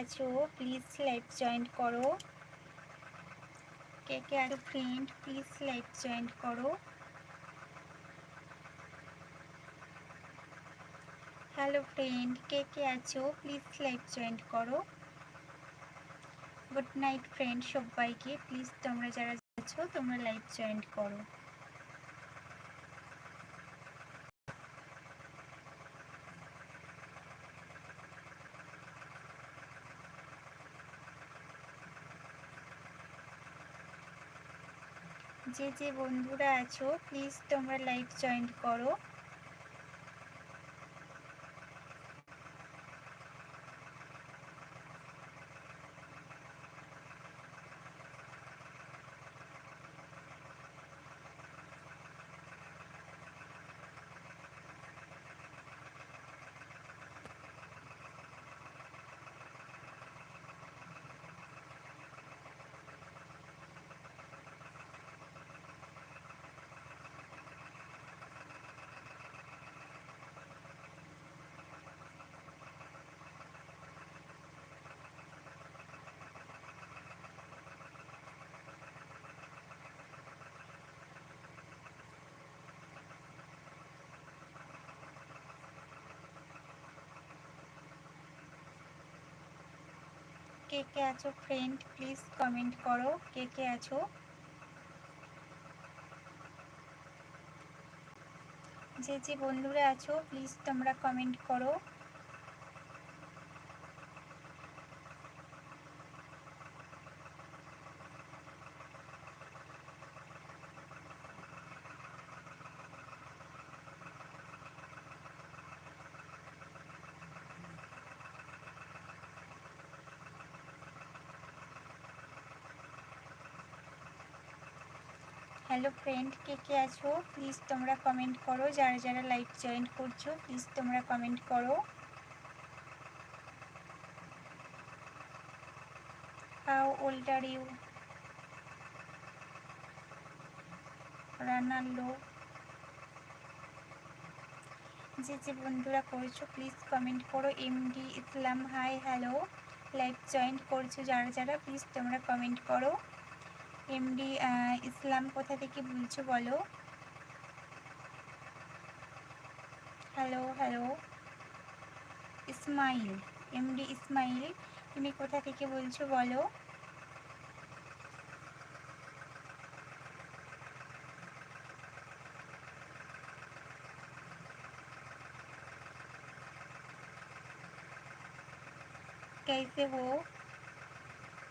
আছো? Please live join করো। কে কে আছো? ফ্রেন্ড প্লিজ লাইভ জয়েন করো। হ্যালো ফ্রেন্ড কে কে আছো? প্লিজ লাইভ জয়েন করো। গুড নাইট ফ্রেন্ড সবাইকে। প্লিজ তোমরা যারা আছো, তোমরা লাইভ জয়েন করো। যে যে বন্ধুরা আছো প্লিজ তোমরা লাইভ জয়েন করো। কে কে আছো ফ্রেন্ড প্লিজ কমেন্ট করো। কে কে আছো? যে যে বন্ধুরা আছো প্লিজ তোমরা কমেন্ট করো। হ্যালো ফ্রেন্ড, কে কে আছো? প্লিজ তোমরা কমেন্ট করো। যারা যারা লাইভ জয়েন করছ, প্লিজ তোমরা কমেন্ট করো। How old are you? রানাল্লো যে যে বন্ধুরা করছ, প্লিজ কমেন্ট করো। MD Islam, hi, hello. Live join করছ যারা যারা, প্লিজ তোমরা কমেন্ট করো। এমডি ইসলাম কোথা থেকে বলছো বলো hello hello Ismail MD Ismail তুমি কোথা থেকে বলছো বলো कैसे हो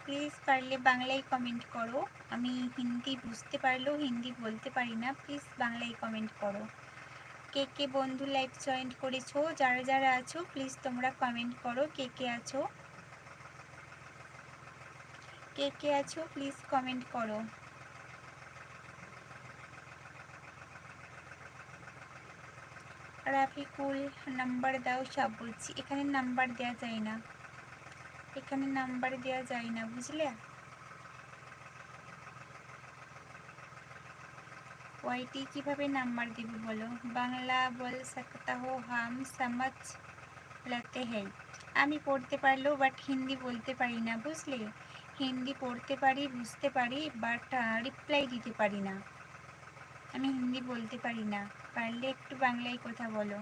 প্লিজ পারলে বাংলায় কমেন্ট করো আমি হিন্দি বুঝতে পারলেও হিন্দি বলতে পারি না প্লিজ বাংলায় কমেন্ট করো কে কে বন্ধু লাইভ জয়েন করেছ যারা যারা আছো প্লিজ তোমরা কমেন্ট করো কে কে আছো কে কে আছো প্লিজ কমেন্ট করো রাফিকুল নাম্বার দাও, সব বলছি। এখানে নাম্বার দেওয়া যায় না। এখানে নাম্বার দেওয়া যায় না, বুঝলে? ওয়াইটি কীভাবে নাম্বার দিবে বলো? বাংলা বল সকতা হো হাম সমাজ লাতে হ্যাঁ আমি পড়তে পারলেও বাট হিন্দি বলতে পারি না, বুঝলে? হিন্দি পড়তে পারি, বুঝতে পারি বাট রিপ্লাই দিতে পারি না। আমি হিন্দি বলতে পারি না। পারলে একটু বাংলায় কথা বলো।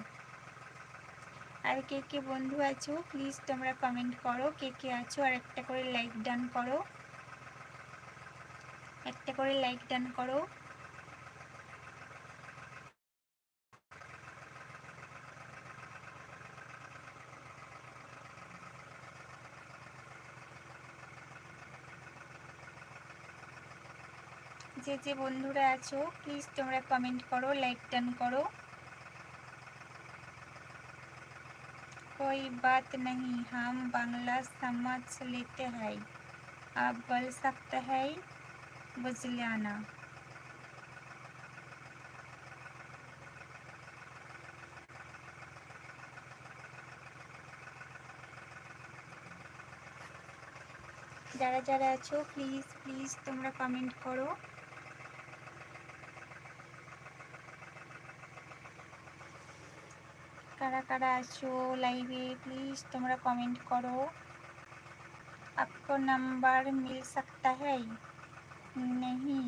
আর কে কে বন্ধু আছো প্লিজ তোমরা কমেন্ট করো, কে কে আছো, আর একটা করে লাইক ডান করো। একটা করে লাইক ডান করো। যে যে বন্ধুরা আছো প্লিজ তোমরা কমেন্ট করো লাইক ডান করো। कोई बात नहीं हम बांग्ला समझ लेते हैं आप बोल सकते हैं बुझलियाना যারা যারা আছো প্লিজ প্লিজ তোমরা কমেন্ট করো কারা কারা আছো লাইভে প্লিজ তোমরা কমেন্ট করো आपको नंबर मिल सकता है नहीं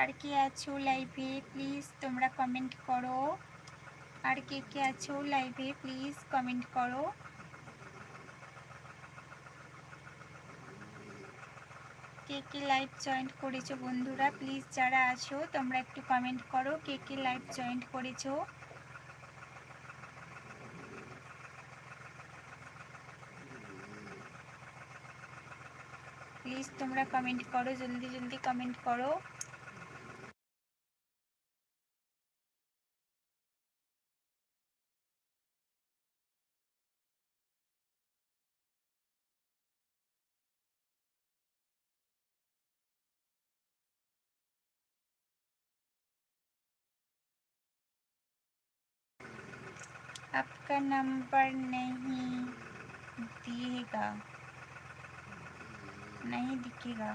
আর কে আছো লাইভে প্লিজ তোমরা কমেন্ট করো। আর কে কে আছো লাইভে প্লিজ কমেন্ট করো। কে কে লাইভ জয়েন্ট করেছ বন্ধুরা? প্লিজ যারা আছো, তোমরা একটু কমেন্ট করো, কে কে লাইভ জয়েন্ট করেছ। প্লিজ তোমরা কমেন্ট করো, জলদি জলদি কমেন্ট করো। आपका नंबर नहीं दिएगा नहीं दिखेगा।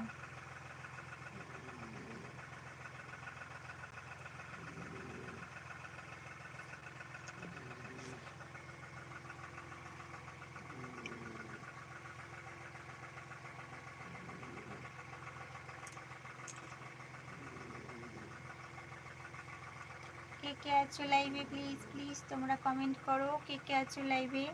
কে কে আছো লাইভে প্লিজ প্লিজ তোমরা কমেন্ট করো কে কে আছো লাইভে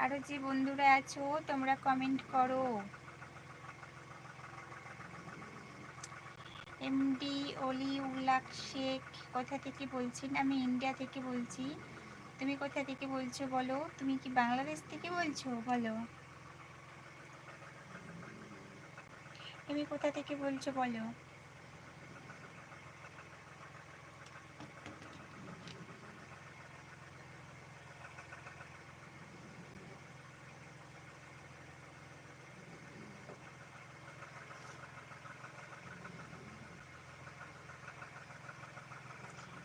আরও যে বন্ধুরা আছো, তোমরা কমেন্ট করো। এমডি অলি উল্লাক শেখ, কোথা থেকে বলছেন? আমি ইন্ডিয়া থেকে বলছি। তুমি কোথা থেকে বলছো বলো? তুমি কি বাংলাদেশ থেকে বলছো? বলো। তুমি কোথা থেকে বলছো বলো?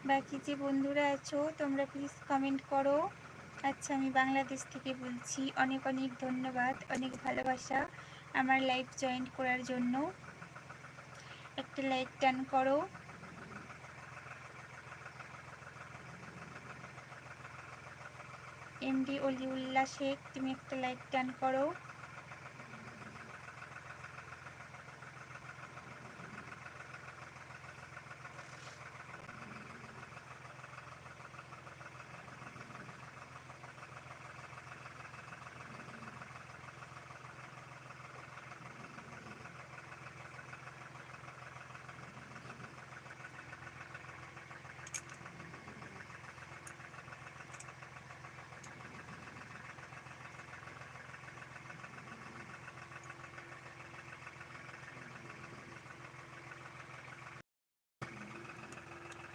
বাকি যে বন্ধুরা আছো, তোমরা প্লিজ কমেন্ট করো। আচ্ছা আমি বাংলাদেশ থেকে বলছি, অনেক অনেক ধন্যবাদ, অনেক ভালোবাসা। আমার লাইভ জয়েন করার জন্য। একটা লাইক টান করো। এমডি অলিউল্লাহ শেখ, তুমি একটা লাইক টান করো।